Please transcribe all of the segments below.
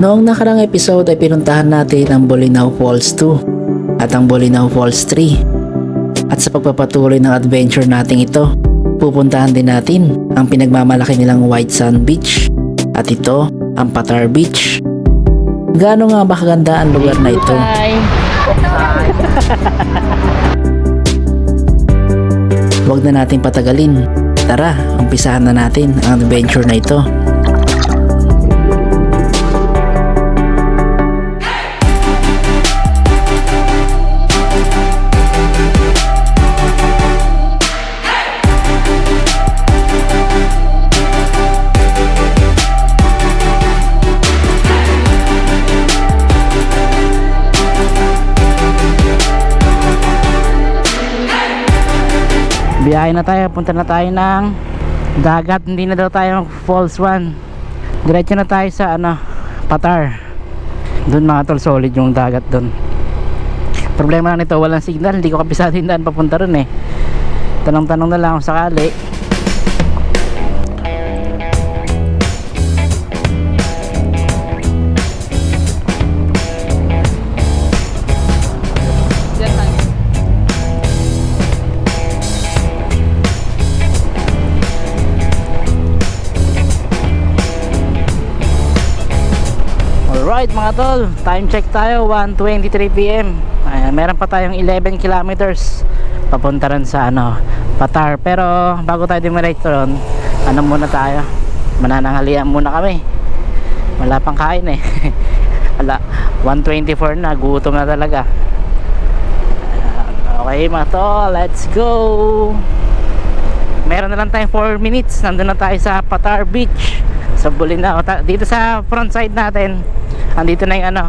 Noong nakarang episode ay pinuntahan natin ang Bolinao Falls 2 at ang Bolinao Falls 3. At sa pagpapatuloy ng adventure nating ito, pupuntahan din natin ang pinagmamalaki nilang White Sand Beach at ito ang Patar Beach. Gaano nga ba kaganda ang lugar na ito? Huwag na natin patagalin. Tara, umpisahan na natin ang adventure na ito. Biyahe na tayo, punta na tayo ng dagat, hindi na daw tayo falls 1 Diretso na tayo sa ano, Patar. Doon mga tol, solid yung dagat doon. Problema lang nito, walang signal, hindi ko kabisado yung daan papunta ron eh. Tanong-tanong na lang sakali Alright mga tol, time check tayo 1.23pm Ayan, meron pa tayong 11 kilometers Papunta rin sa ano, Patar. Pero bago tayo dumiretso ron Ano muna tayo? Mananangalian muna kami. Wala pang kain eh. Wala, 1.24 na, gutom na talaga. Okay mga tol, let's go. Meron na lang tayong 4 minutes. Nandun na tayo sa Patar Beach. Sa Bolinao Ta- dito sa front side natin andito na yung ano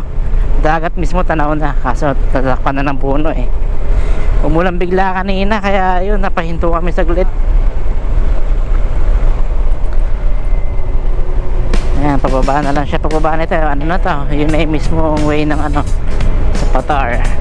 dagat mismo tanaw na. Kaso tatakpan na ng puno eh. Umulan bigla kanina kaya yun napahinto kami saglit. Ayan pababa na lang siya. Pababa na ito. Ano na to? Yun na yung mismo way ng ano sa Patar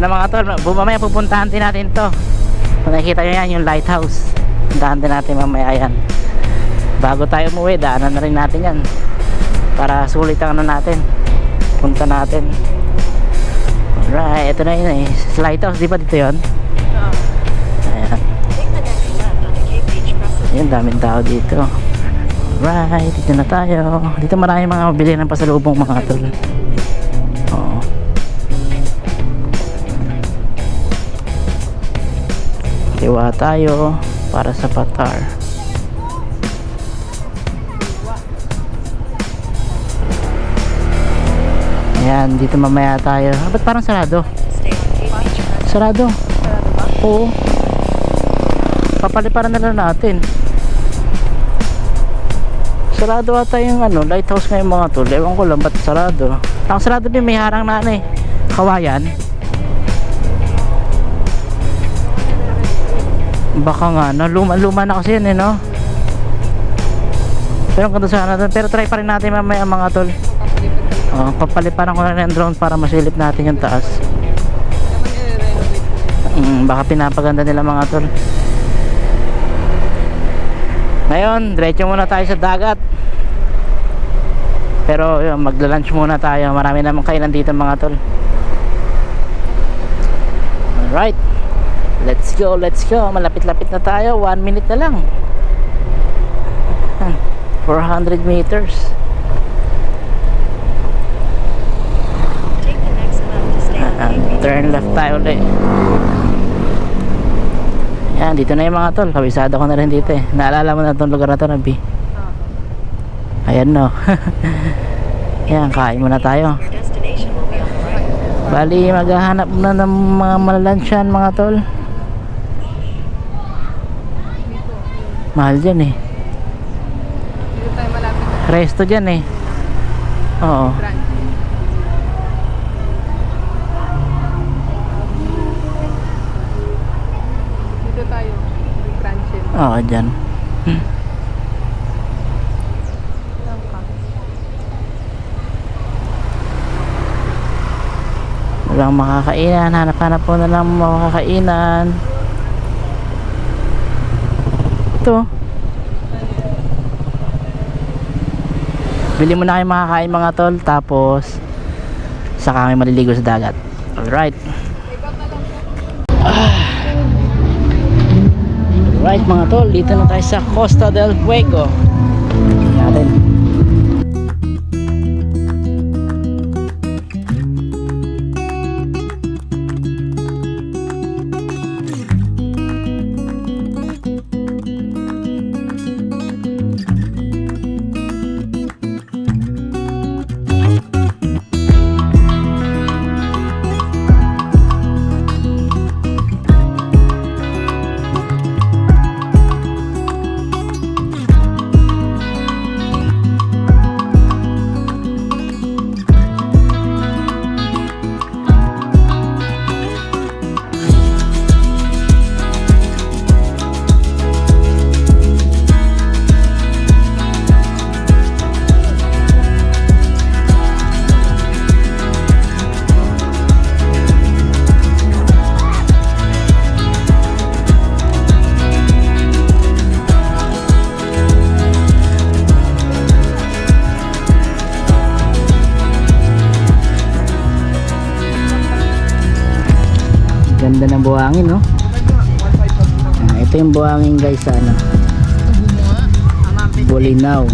Na mga tol, mamaya pupuntahan din natin to. Kung nakikita nyo yan, yung lighthouse. Puntahan din natin mamaya yan. Bago tayo umuwi, daanan na rin natin yan. Para sulit ang ano natin. Punta natin. Alright, ito na yun eh. Sa lighthouse, di ba dito yun? Ayan. Ayan, daming tao dito. Alright, dito na tayo. Dito marami mga mabili ng pasalubong mga tol. Iwa tayo para sa Patar. Ayan, dito mamaya tayo. Ah, ba't parang sarado? Sarado? Oo. Papaliparan na lang natin. Sarado ata yung ano, lighthouse ngayon mga tol. Ewan ko lang ba't sarado. Ang sarado din may harang na ano eh. Kawayan. Baka nga, no? luma-luma na kasi yun eh, no? Pero ang ganda sana doon. Pero try pa rin natin mamaya mga tol. Oh, papaliparan ko na rin drone para masilip natin yung taas. Mm, baka pinapaganda nila mga tol. Ngayon, diretso muna tayo sa dagat. Pero yun, magla-lunch muna tayo. Marami namang kainan dito mga tol. Alright. Let's go, let's go. Malapit-lapit na tayo. One minute na lang. Yan. 400 meters. Take the next left to Ah, Cape turn left tayo ulit. Yan, dito na yung mga tol. Kabisado ko na rin dito eh. Naalala mo na itong lugar na to, Nabi. Ayan no. Yan, kain muna tayo. Bali, maghahanap na ng mga malalansyan mga tol. mahal dyan eh. Dito tayo malapit resto dyan eh. Oo. Brand. dito tayo. Branches oo dyan. Hmm. walang makakainan. Hanap hanap po na lang makakainan. Ito. Bili mo na kayo makakain mga tol. Tapos, saka kami maliligo sa dagat. Alright. Alright mga tol, dito na tayo sa Costa del Fuego. Ganda ng buhangin, no? Ah, ito yung buhangin guys sa ano. Bolinao,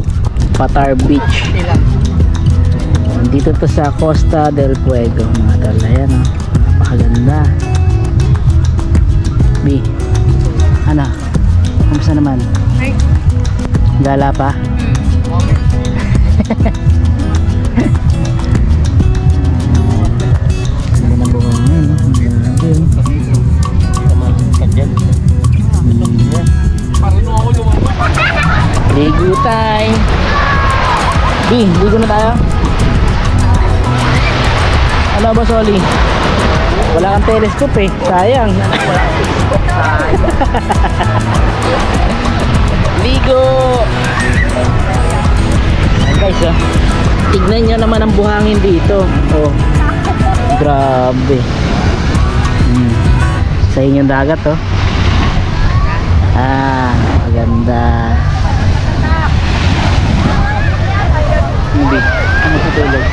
Patar Beach. Dito to sa Costa del Fuego, mga tol. Ayan, no? Napakaganda. B, ano? Kamusta naman? Gala pa? Ligo tayo. Di, ligo na tayo. Ano ba, Soli? Wala kang telescope eh. Sayang. ligo! Guys, oh. Tignan nyo naman ang buhangin dito. Oh. Grabe. Hmm. Sa inyong dagat, oh. Ah, maganda. Hindi. Ano sa tulog?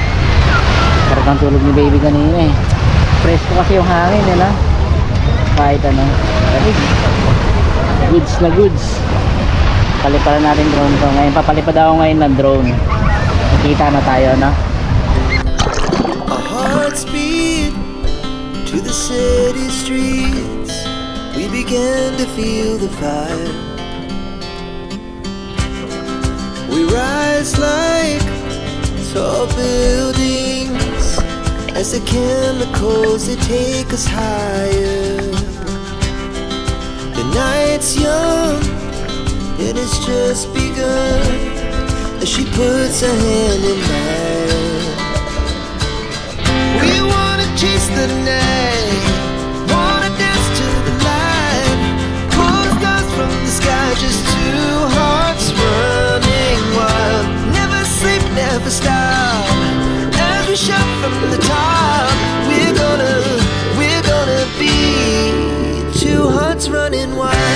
Parang tulog ni baby kanina eh. Presko kasi yung hangin eh na. Kahit ano. Ay, Goods na goods. Paliparan natin drone to. Ngayon papalipad ako ngayon ng drone. Nakita na tayo no? Our hearts beat to the city streets. We began to feel the fire. We rise like buildings as the chemicals they take us higher. The night's young and it's just begun as she puts her hand in mine. We wanna chase the night, wanna dance to the light. From the sky, just running wild.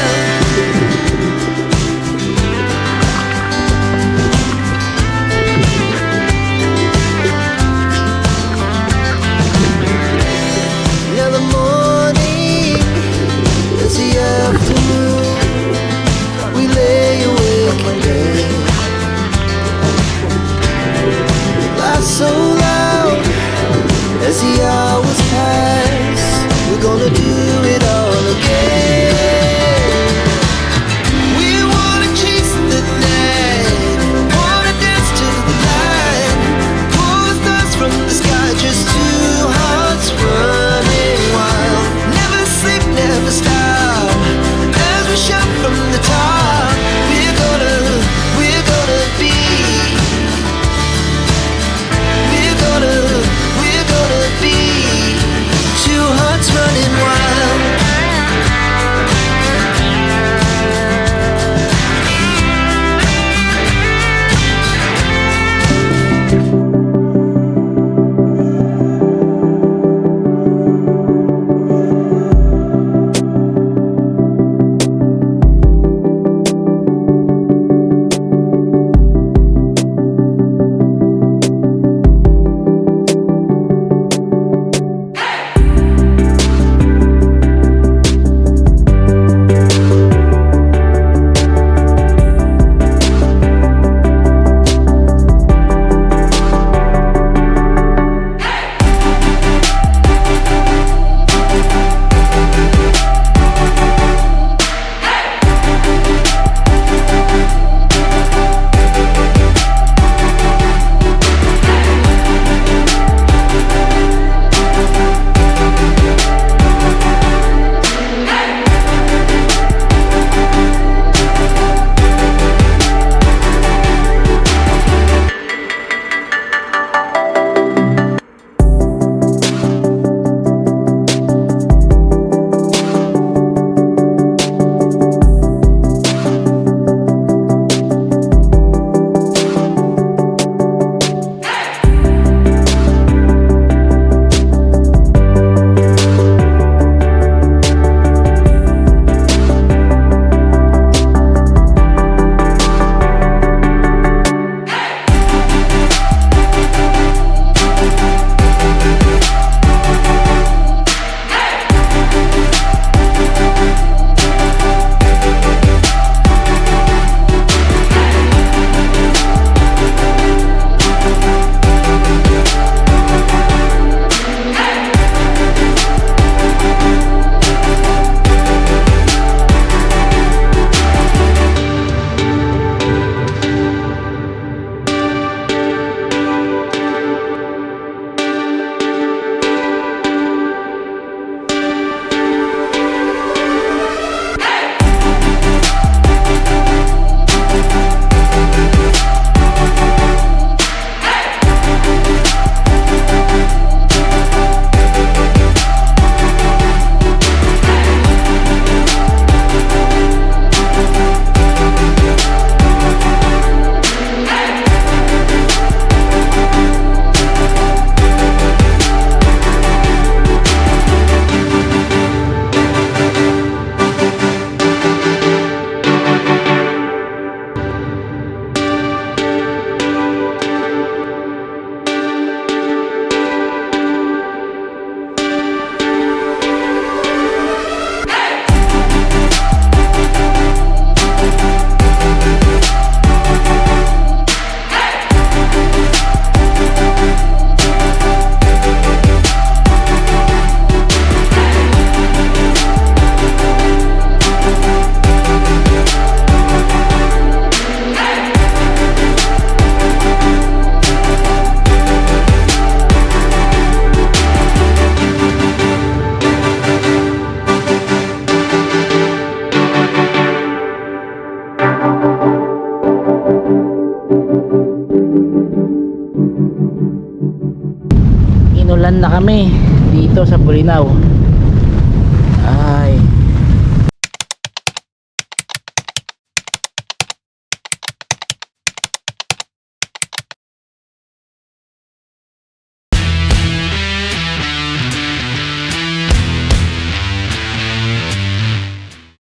Nagpasyalan na kami dito sa Bulinaw. Ay.